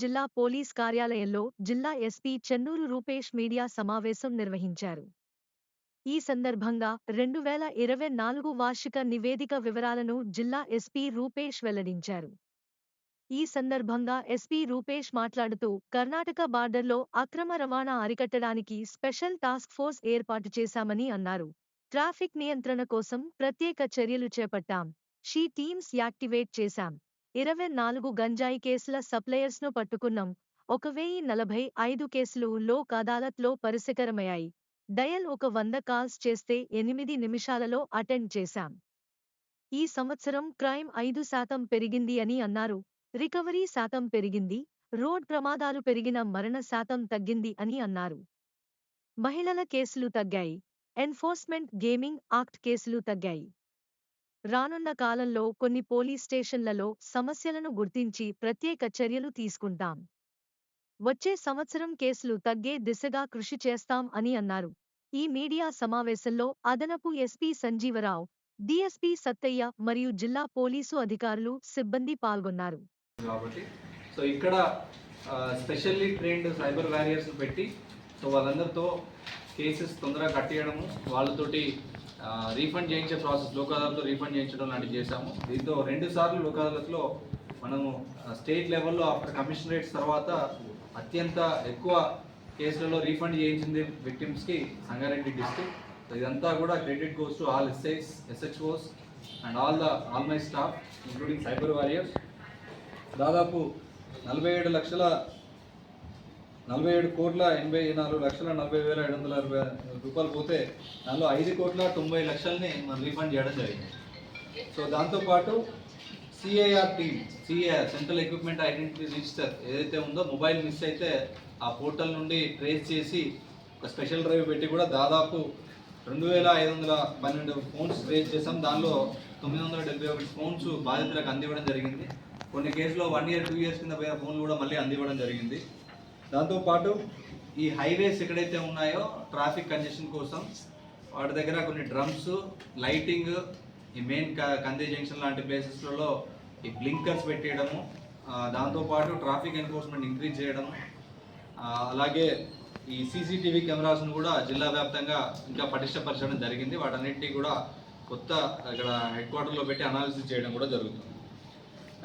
జిల్లా పోలీస్ కార్యాలయంలో జిల్లా ఎస్పీ చెన్నూరు రూపేష్ మీడియా సమావేశం నిర్వహించారు. ఈ సందర్భంగా రెండు వేల ఇరవై నాలుగు వార్షిక నివేదిక వివరాలను జిల్లా ఎస్పీ రూపేష్ వెల్లడించారు. ఈ సందర్భంగా ఎస్పీ రూపేష్ మాట్లాడుతూ కర్ణాటక బార్డర్లో అక్రమ రవాణా అరికట్టడానికి స్పెషల్ టాస్క్ ఫోర్స్ ఏర్పాటు చేశామని అన్నారు. ట్రాఫిక్ నియంత్రణ కోసం ప్రత్యేక చర్యలు చేపట్టాం. షీ టీమ్స్ యాక్టివేట్ చేశాం. ఇరవై నాలుగు గంజాయి కేసుల సప్లయర్స్ను పట్టుకున్నాం. ఒక వెయ్యి నలభై ఐదు కేసులు లోక్ అదాలత్లో పరిష్కరమయ్యాయి డయల్ ఒక వంద కాల్స్ చేస్తే ఎనిమిది నిమిషాలలో అటెండ్ చేశాం. ఈ సంవత్సరం క్రైమ్ ఐదు శాతం పెరిగింది అని అన్నారు. రికవరీ శాతం పెరిగింది. రోడ్ ప్రమాదాలు పెరిగిన మరణ శాతం తగ్గింది అని అన్నారు. మహిళల కేసులు తగ్గాయి. ఎన్ఫోర్స్మెంట్ గేమింగ్ ఆక్ట్ కేసులు తగ్గాయి. రానున్న కాలంలో కొన్ని పోలీస్ స్టేషన్లలో సమస్యలను గుర్తించి ప్రత్యేక చర్యలు తీసుకుంటాం. వచ్చే సంవత్సరం కేసులు తగ్గే దిశగా కృషి చేస్తాం అని అన్నారు. ఈ మీడియా సమావేశంలో అదనపు ఎస్పీ సంజీవరావు డిఎస్పీ సత్తయ్య మరియు జిల్లా పోలీసు అధికారులు సిబ్బంది పాల్గొన్నారు. కాబట్టి సో ఇక్కడ స్పెషల్లీ ట్రైన్డ్ సైబర్ వారియర్స్ పెట్టి సో వాళ్ళందరితో కేసెస్ తొందరగా కట్టేయడము వాళ్ళతోటి రీఫండ్ చేయించే ప్రాసెస్ లోక్ అదాలత్లో రీఫండ్ చేయించడం లాంటివి చేశాము. దీంతో రెండు సార్లు లోక్ అదాలత్లో మనము స్టేట్ లెవెల్లో ఆఫ్టర్ కమిషనరేట్స్ తర్వాత అత్యంత ఎక్కువ కేసులలో రీఫండ్ చేయించింది విక్టిమ్స్కి సంగారెడ్డి డిస్ట్రిక్ట్. సో ఇదంతా కూడా credit goes to all SIs SHOs and all the all my staff including cyber warriors. దాదాపు నలభై ఏడు లక్షల నలభై ఏడు కోట్ల ఎనభై నాలుగు లక్షల నలభై వేల ఏడు వందల అరవై రూపాయలు పోతే దానిలో ఐదు కోట్ల తొంభై లక్షల్ని మనం రీఫండ్ చేయడం జరిగింది. సో దాంతోపాటు CIR team CIR central equipment identity register ఏదైతే ఉందో మొబైల్ మిస్ అయితే ఆ పోర్టల్ నుండి ట్రేస్ చేసి ఒక స్పెషల్ డ్రైవ్ పెట్టి కూడా దాదాపు రెండు వేల ఐదు వందల పన్నెండు ఫోన్స్ ట్రేస్ చేసాం దానిలో తొమ్మిది వందల డెబ్బై ఒకటి ఫోన్స్ బాధితులకు అందివ్వడం జరిగింది. కొన్ని కేసులో వన్ ఇయర్ టూ ఇయర్స్ కింద పోయిన ఫోన్లు కూడా మళ్ళీ అందివ్వడం జరిగింది. దాంతోపాటు ఈ హైవేస్ ఎక్కడైతే ఉన్నాయో ట్రాఫిక్ కంజెషన్ కోసం వాటి దగ్గర కొన్ని డ్రమ్స్ లైటింగ్ ఈ మెయిన్ కందే జంక్షన్ లాంటి ప్లేసెస్లలో ఈ బ్లింకర్స్ పెట్టేయడము దాంతోపాటు ట్రాఫిక్ ఎన్ఫోర్స్మెంట్ ఇంక్రీజ్ చేయడము అలాగే ఈ సీసీటీవీ కెమెరాస్ను కూడా జిల్లా వ్యాప్తంగా ఇంకా పటిష్టపరచడం జరిగింది. వాటన్నిటినీ కూడా కొత్త ఇక్కడ హెడ్ క్వార్టర్లో పెట్టి అనాలిసిస్ చేయడం కూడా జరుగుతుంది.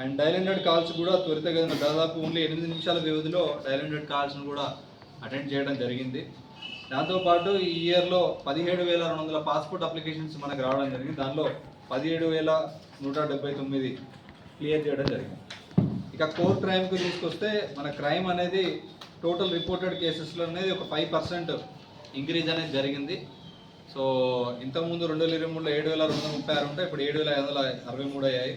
అండ్ డైల్ హండ్రెడ్ కాల్స్ కూడా త్వరితగతిన దాదాపు ఓన్లీ ఎనిమిది నిమిషాల వ్యవధిలో డైల్ హండ్రెడ్ కాల్స్ను కూడా అటెండ్ చేయడం జరిగింది. దాంతోపాటు ఈ ఇయర్లో పదిహేడు వేల రెండు వందల పాస్పోర్ట్ అప్లికేషన్స్ మనకు రావడం జరిగింది. దానిలో పదిహేడు వేల నూట డెబ్బై తొమ్మిది క్లియర్ చేయడం జరిగింది. ఇక కోర్ క్రైమ్కి తీసుకొస్తే మన క్రైమ్ అనేది టోటల్ రిపోర్టెడ్ కేసెస్లో అనేది ఒక ఫైవ్ పర్సెంట్ ఇంక్రీజ్ అనేది జరిగింది. సో ఇంతకుముందు రెండు వేల ఇరవై మూడులో ఏడు వేల రెండు వందల ముప్పై ఆరు ఉంటే ఇప్పుడు ఏడు వేల ఐదు వందల అరవై మూడు అయ్యాయి.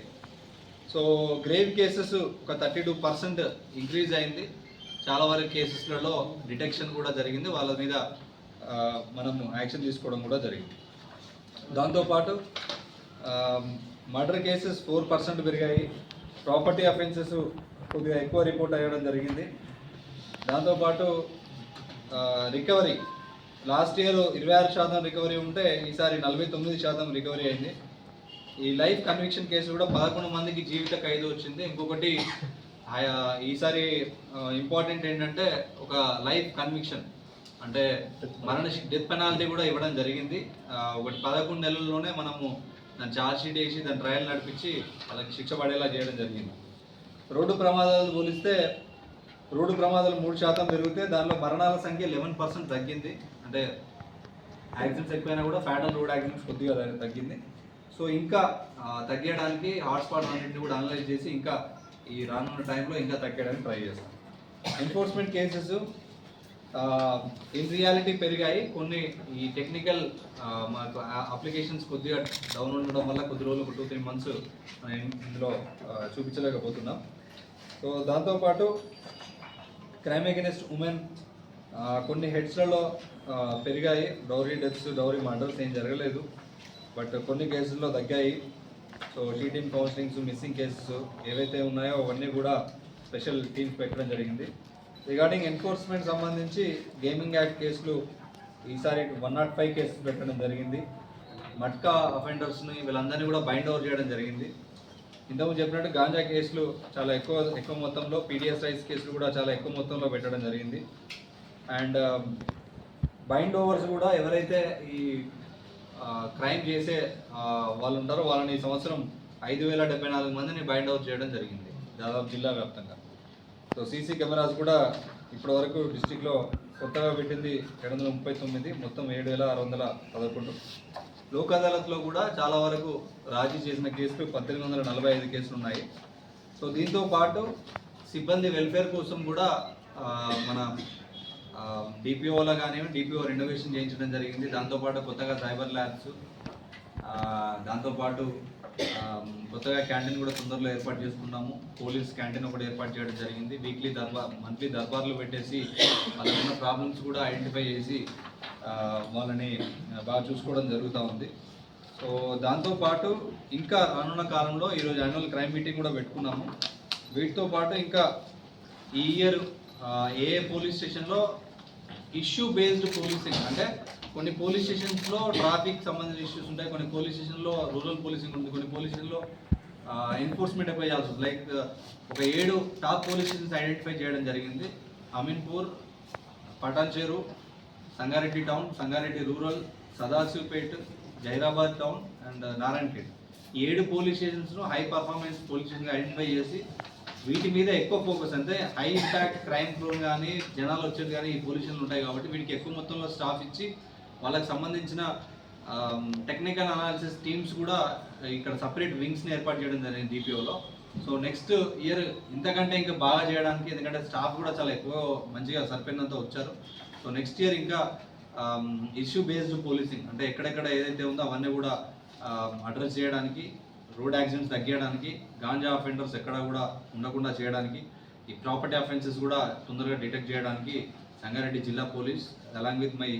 సో గ్రేవ్ కేసెస్ ఒక థర్టీ టూ పర్సెంట్ ఇంక్రీజ్ అయింది. చాలా వరకు కేసెస్లలో డిటెక్షన్ కూడా జరిగింది. వాళ్ళ మీద మనము యాక్షన్ తీసుకోవడం కూడా జరిగింది. దాంతోపాటు మర్డర్ కేసెస్ ఫోర్ పర్సెంట్ పెరిగాయి. ప్రాపర్టీ అఫెన్సెస్ కొద్దిగా ఎక్కువ రిపోర్ట్ అయ్యడం జరిగింది. దాంతోపాటు రికవరీ లాస్ట్ ఇయర్ ఇరవై ఆరు శాతం రికవరీ ఉంటే ఈసారి నలభై తొమ్మిది శాతం రికవరీ అయింది. ఈ లైఫ్ కన్విక్షన్ కేసు కూడా పదకొండు మందికి జీవిత ఖైదు వచ్చింది. ఇంకొకటి ఈసారి ఇంపార్టెంట్ ఏంటంటే ఒక లైఫ్ కన్విక్షన్. అంటే మరణ డెత్ పెనాల్టీ కూడా ఇవ్వడం జరిగింది. ఒకటి పదకొండు నెలల్లోనే మనము దాని ఛార్జ్ షీట్ వేసి దాని ట్రయల్ నడిపించి వాళ్ళకి శిక్ష పడేలా చేయడం జరిగింది. రోడ్డు ప్రమాదాలు పోలిస్తే రోడ్డు ప్రమాదాలు మూడు శాతం పెరిగితే దానిలో మరణాల సంఖ్య లెవెన్ పర్సెంట్ తగ్గింది. అంటే యాక్సిడెంట్స్ ఎక్కువైనా కూడా ఫ్యాటల్ రోడ్ యాక్సిడెంట్స్ కొద్దిగా తగ్గింది. సో ఇంకా తగ్గడానికి హాట్స్పాట్ అన్నింటిని కూడా అనలైజ్ చేసి ఇంకా ఈ రానున్న టైంలో ఇంకా తగ్గడానికి ట్రై చేస్తాం. ఎన్ఫోర్స్మెంట్ కేసెస్ ఇన్ రియాలిటీ పెరిగాయి. కొన్ని ఈ టెక్నికల్ మాకు అప్లికేషన్స్ కొద్దిగా డౌన్ ఉండడం వల్ల కొద్ది రోజులు ఒక టూ త్రీ మంత్స్ ఇందులో చూపించలేకపోతున్నాం. సో దాంతోపాటు క్రైమ్ అగెనిస్ట్ ఉమెన్ కొన్ని హెడ్స్లలో పెరిగాయి. డౌరీ డెత్స్ డౌరీ మర్డర్స్ ఏం జరగలేదు. బట్ కొన్ని కేసుల్లో తగ్గాయి. So sheeting counsellings missing cases ఏవైతే ఉన్నాయో అవన్నీ కూడా స్పెషల్ టీమ్స్ పెట్టడం జరిగింది. రిగార్డింగ్ ఎన్ఫోర్స్మెంట్ సంబంధించి గేమింగ్ యాక్ట్ కేసులు ఈసారి వన్ నాట్ ఫైవ్ కేసెస్ పెట్టడం జరిగింది. మట్కా అఫెండర్స్ని వీళ్ళందరినీ కూడా బైండ్ ఓవర్ చేయడం జరిగింది. ఇంతకుముందు చెప్పినట్టు గాంజా కేసులు చాలా ఎక్కువ ఎక్కువ మొత్తంలో పీడిఎస్ రైస్ కేసులు కూడా చాలా ఎక్కువ మొత్తంలో పెట్టడం జరిగింది. అండ్ um, బైండ్ ఓవర్స్ కూడా ఎవరైతే ఈ క్రైమ్ చేసే వాళ్ళు ఉంటారు వాళ్ళని ఈ సంవత్సరం ఐదు వేల డెబ్బై నాలుగు మందిని బైండ్ అవుట్ చేయడం జరిగింది దాదాపు జిల్లా వ్యాప్తంగా. సో సీసీ కెమెరాస్ కూడా ఇప్పటి వరకు డిస్టిక్లో కొత్తగా పెట్టింది ఏడు వందల ముప్పై తొమ్మిది మొత్తం ఏడు వేల ఆరు వందల పదకొండు. లోక్ అదాలత్లో కూడా చాలా వరకు రాజీ చేసిన కేసులు పద్దెనిమిది వందల నలభై ఐదు కేసులు ఉన్నాయి సో దీంతో పాటు సిబ్బంది వెల్ఫేర్ కోసం కూడా మన డిపిఓలో కానీ డిపిఓ రెనోవేషన్ చేయించడం జరిగింది. దాంతోపాటు కొత్తగా సైబర్ ల్యాబ్స్ దాంతోపాటు కొత్తగా క్యాంటీన్ కూడా తొందరలో ఏర్పాటు చేసుకున్నాము. పోలీస్ క్యాంటీన్ ఒకటి ఏర్పాటు చేయడం జరిగింది. వీక్లీ దర్బార్ మంత్లీ దర్బార్లు పెట్టేసి వాళ్ళకు ఉన్న ప్రాబ్లమ్స్ కూడా ఐడెంటిఫై చేసి వాళ్ళని బాగా చూసుకోవడం జరుగుతూ ఉంది. సో దాంతోపాటు ఇంకా రానున్న కాలంలో ఈరోజు యాన్యువల్ క్రైమ్ మీటింగ్ కూడా పెట్టుకున్నాము. వీటితో పాటు ఇంకా ఈ ఇయర్ ఏ పోలీస్ స్టేషన్లో ఇష్యూ బేస్డ్ పోలీసింగ్ అంటే కొన్ని పోలీస్ స్టేషన్స్లో ట్రాఫిక్ సంబంధించిన ఇష్యూస్ ఉంటాయి. కొన్ని పోలీస్ స్టేషన్లో రూరల్ పోలీసింగ్ ఉంటుంది కొన్ని పోలీస్ స్టేషన్లో ఎన్ఫోర్స్మెంట్ అప్లై చేయాల్సి ఉంటుంది లైక్ ఒక ఏడు టాప్ పోలీస్ స్టేషన్స్ ఐడెంటిఫై చేయడం జరిగింది. Ameenpur Patancheru Sangareddy town Sangareddy rural Sadasivpet Zaheerabad town and Narayanpet. ఈ ఏడు police స్టేషన్స్ను high performance police station identify చేసి వీటి మీద ఎక్కువ ఫోకస్ అంటే హై ఇంపాక్ట్ క్రైమ్ ప్రోన్ కానీ జనాలు వచ్చేది కానీ ఈ పొల్యూషన్లు ఉంటాయి కాబట్టి వీటికి ఎక్కువ మొత్తంలో స్టాఫ్ ఇచ్చి వాళ్ళకి సంబంధించిన టెక్నికల్ అనాలిసిస్ టీమ్స్ కూడా ఇక్కడ సపరేట్ వింగ్స్ని ఏర్పాటు చేయడం జరిగింది డిపిఓలో సో నెక్స్ట్ ఇయర్ ఇంతకంటే ఇంకా బాగా చేయడానికి ఎందుకంటే స్టాఫ్ కూడా చాలా ఎక్కువ మంచిగా సరిపోయినంత వచ్చారు. సో నెక్స్ట్ ఇయర్ ఇంకా ఇష్యూ బేస్డ్ పోలీసింగ్ అంటే ఎక్కడెక్కడ ఏదైతే ఉందో అవన్నీ కూడా అడ్రస్ చేయడానికి రోడ్ యాక్సిడెంట్స్ తగ్గించడానికి గాంజా అఫెండర్స్ ఎక్కడ కూడా ఉండకుండా చేయడానికి ఈ ప్రాపర్టీ అఫెన్సెస్ కూడా తొందరగా డిటెక్ట్ చేయడానికి సంగారెడ్డి జిల్లా police along with my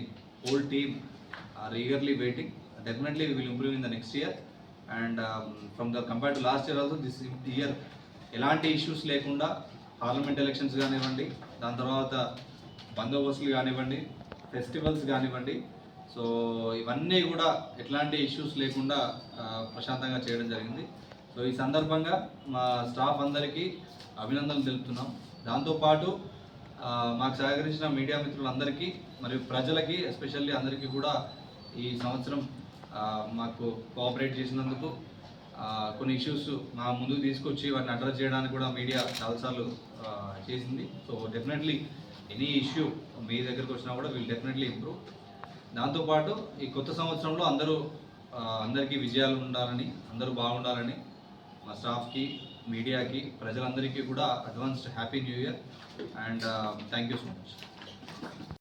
whole team are eagerly waiting definitely will improve in the next year and from the compare to last year also this year ఎలాంటి ఇష్యూస్ లేకుండా పార్లమెంట్ ఎలక్షన్స్ కానివ్వండి దాని తర్వాత బందోబస్తులు కానివ్వండి ఫెస్టివల్స్ కానివ్వండి so ఇవన్నీ కూడా ఎట్లాంటి ఇష్యూస్ లేకుండా ప్రశాంతంగా చేయడం జరిగింది. సో ఈ సందర్భంగా మా స్టాఫ్ అందరికీ అభినందనలు తెలుపుతున్నాం. దాంతోపాటు మాకు సహకరించిన మీడియా మిత్రులందరికీ మరియు ప్రజలకి ఎస్పెషల్లీ అందరికీ కూడా ఈ సంవత్సరం మాకు కోఆపరేట్ చేసినందుకు కొన్ని ఇష్యూస్ మా ముందుకు తీసుకొచ్చి వాటిని అడ్రస్ చేయడానికి కూడా మీడియా చాలాసార్లు చేసింది. సో డెఫినెట్లీ ఎనీ ఇష్యూ మీ దగ్గరకు వచ్చినా కూడా వీళ్ళు డెఫినెట్లీ ఇంప్రూవ్ దాంతోపాటు ఈ కొత్త సంవత్సరంలో అందరూ అందరికీ విజయాలు ఉండాలని అందరూ బాగుండాలని మా స్టాఫ్కి మీడియాకి ప్రజలందరికీ కూడా advanced happy new year and thank you so much